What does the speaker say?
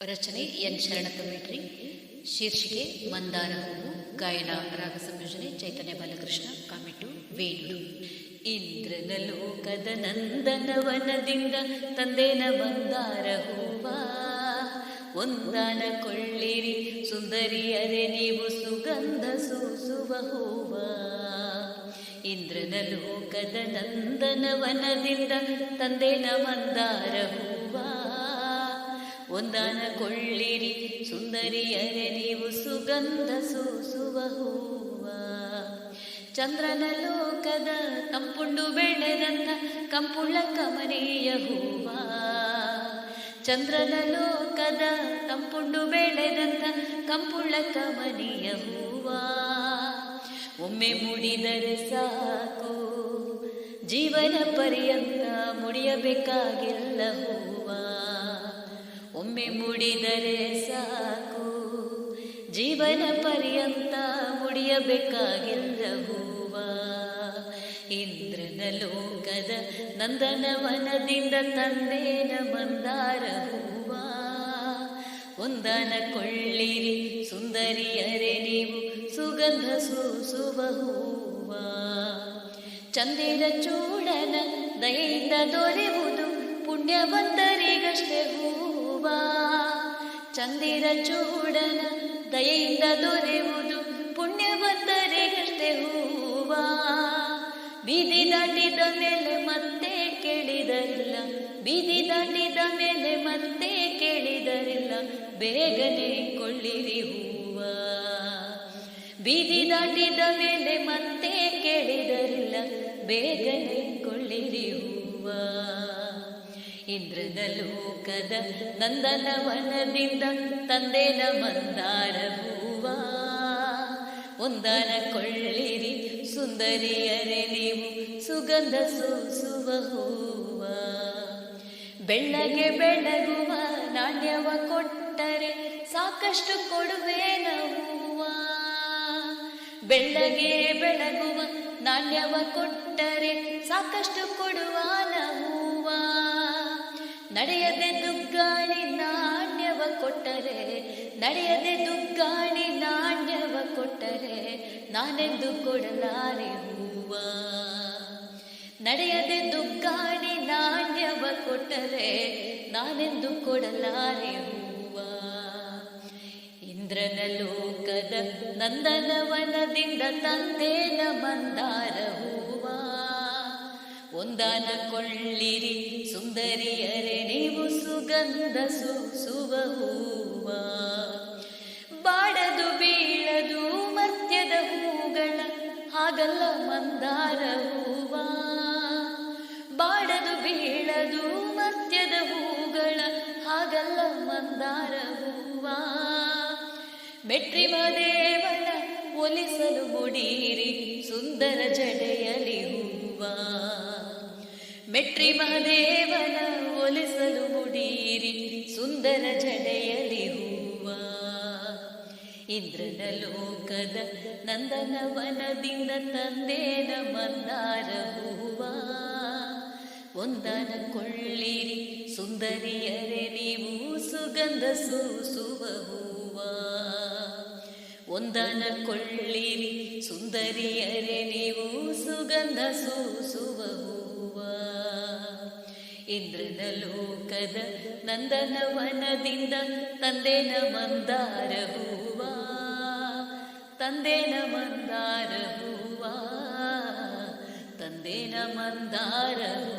ರಚನೆ ಎನ್ ಶರಣಕಮೇಟ್ರಿ ಶೀರ್ಷಿಕೆ ಮಂದಾರ ಹೂವು, ಗಾಯನ ರಾಗ ಸಂಯೋಜನೆ ಚೈತನ್ಯ ಬಾಲಕೃಷ್ಣ, ಕಾಮಿಟು ವೇಣು ಇಂದ್ರನ ಲೋಕದ ನಂದನವನದಿಂದ ತಂದೇನ ಮಂದಾರ ಹೂವ. ಒಂದಾನ ಕೊಳ್ಳಿರಿ, ಸುಂದರಿಯರೆ, ನೀವು ಸುಗಂಧ ಸೂಸುವ ಹೂವ. ಇಂದ್ರನ ಲೋಕದ ನಂದನವನದಿಂದ ತಂದೇನ ಮಂದಾರ ಹೂವ. ಒಂದಾನ ಕೊಳ್ಳಿರಿ. ಸುಂದರಿಯರೆ, ನೀವು ಸುಗಂಧ ಸೂಸುವ ಹೂವ. ಚಂದ್ರನ ಲೋಕದ ಕಂಪುಂಡು ಬೆಳೆದಂತ ಕಂಪುಳ ಕಮನೀಯ ಹೂವ. ಚಂದ್ರನ ಲೋಕದ ಕಂಪುಂಡು ಬೆಳೆದಂತ ಕಂಪುಳ ಕಮನೀಯ ಹೂವ. ಒಮ್ಮೆ ಮುಡಿದರೆ ಸಾಕು. ಜೀವನ ಪರ್ಯಂತ ಮುಡಿಯಬೇಕಾಗಿಲ್ಲ ಒಮ್ಮೆ ಮುಡಿದರೆ ಸಾಕು. ಜೀವನ ಪರ್ಯಂತ ಮುಡಿಯಬೇಕಾಗಿಲ್ಲ ಹೂವ ಇಂದ್ರನ ಲೋಕದ ನಂದನವನದಿಂದ ತಂದೇನ ಮಂದಾರ ಹೂವ ಒಂದನ ಕೊಳ್ಳಿರಿ ಸುಂದರಿಯರೆ ನೀವು, ಸುಗಂಧ ಸೂಸುವ ಹೂವ ಚಂದಿರ ಚೂಡನ ದಯೆಯಿಂದ ದೊರೆಯುವುದು ಪುಣ್ಯವಂತರಿಗಷ್ಟೇ ಹೂವ. ಚಂದಿರ ಚೂಡನ ದಯೆಯಿಂದ ದೊರೆಯುವುದು ಪುಣ್ಯವಂತರಿಗಷ್ಟೇ ಹೂವ. ಬೀದಿ ದಾಟಿದ ಮೇಲೆ ಮತ್ತೆ ಕೇಳಿದರಿಲ್ಲ, ಬೀದಿ ದಾಟಿದ ಮೇಲೆ ಮತ್ತೆ ಕೇಳಿದರಿಲ್ಲ, ಬೇಗನೆ ಕೊಳ್ಳಿರಿ ಹೂವ. ಬೀದಿ ದಾಟಿದ ಮೇಲೆ ಮತ್ತೆ ಕೇಳಿದರಿಲ್ಲ, ಬೇಗನೆ ಕೊಳ್ಳಿರಿ ಹೂವ. ಇಂದ್ರನ ಲೋಕದ ನಂದನವನದಿಂದ ತಂದೆನ ಮಂದಾರ ಹೂವ ಒಂದನ ಕೊಳ್ಳಿರಿ ಸುಂದರಿಯರೆ ನೀವು, ಸುಗಂಧ ಸೂಸುವ ಹೂವ. ಬೆಳ್ಳಗೆ ಬೆಳಗುವ ನಾಣ್ಯವ ಕೊಟ್ಟರೆ ಸಾಕಷ್ಟು ಕೊಡುವೇನ ಹೂವ ಬೆಳ್ಳಗೆ ಬೆಳಗುವ ನಾಣ್ಯವ ಕೊಟ್ಟರೆ ಸಾಕಷ್ಟು ಕೊಡುವ ಹೂವ ನಡೆಯದೆ ದುಗ್ಗಾಣಿ ನಾಣ್ಯವ ಕೊಟ್ಟರೆ, ನಡೆಯದೆ ದುಗ್ಗಾಣಿ ನಾಣ್ಯವ ಕೊಟ್ಟರೆ, ನಾನೆಂದು ಕೊಡಲಾರೆ ಹೂವ? ನಡೆಯದೆ ದುಗ್ಗಾಣಿ ನಾಣ್ಯವ ಕೊಟ್ಟರೆ, ನಾನೆಂದು ಕೊಡಲಾರೆ ಹೂವ? ಇಂದ್ರನ ಲೋಕದ ನಂದನವನದಿಂದ ತಂದೇನ ಮಂದಾರ ಹೂವ? ಒಂದಾನ ಕೊಳ್ಳಿರಿ ಸುಂದರಿಯರೆ, ನೀವು ಸುಗಂಧ ಸೂಸುವ ಹೂವ. ಬಾಡದು ಬೀಳದು ಮಧ್ಯದ ಹೂಗಳ, ಹಾಗಲ್ಲ ಮಂದಾರ ಹೂವ. ಬಾಡದು ಬೀಳದು ಮಧ್ಯದ ಹೂಗಳ, ಹಾಗಲ್ಲ ಮಂದಾರ ಹೂವ. ಮೆಟ್ರಿ ಮದೇವನ ಒಲಿಸಲು ಮುಡೀರಿ, ಸುಂದರ ಜಡೆಯಲಿ ಹೂವ ಮೆಟ್ರಿ ಮಹದೇವನ ಒಲಿಸಲು ಮುಡೀರಿ, ಸುಂದರ ಜಡೆಯಲಿ ಹೂವ ಇಂದ್ರನ ಲೋಕದ ನಂದನವನದಿಂದ ತಂದೇನ ಮಂದಾರ ಹೂವ ಒಂದನ ಕೊಳ್ಳಿರಿ, ಸುಂದರಿಯರೆ, ನೀವು ಸುಗಂಧ ಸೂಸುವ ಹೂವ ಒಂದನ ಕೊಳ್ಳಿರಿ ಸುಂದರಿಯರೆ, ನೀವು ಸುಗಂಧ ಸೂಸುವ ಹೂವ ಇಂದ್ರನ ಲೋಕದ ನಂದನವನದಿಂದ ತಂದೇನ ಮಂದಾರ ಹೂವ ತಂದೇನ ಮಂದಾರ ಹೂವ ತಂದೇನ ಮಂದಾರ ಹೂವ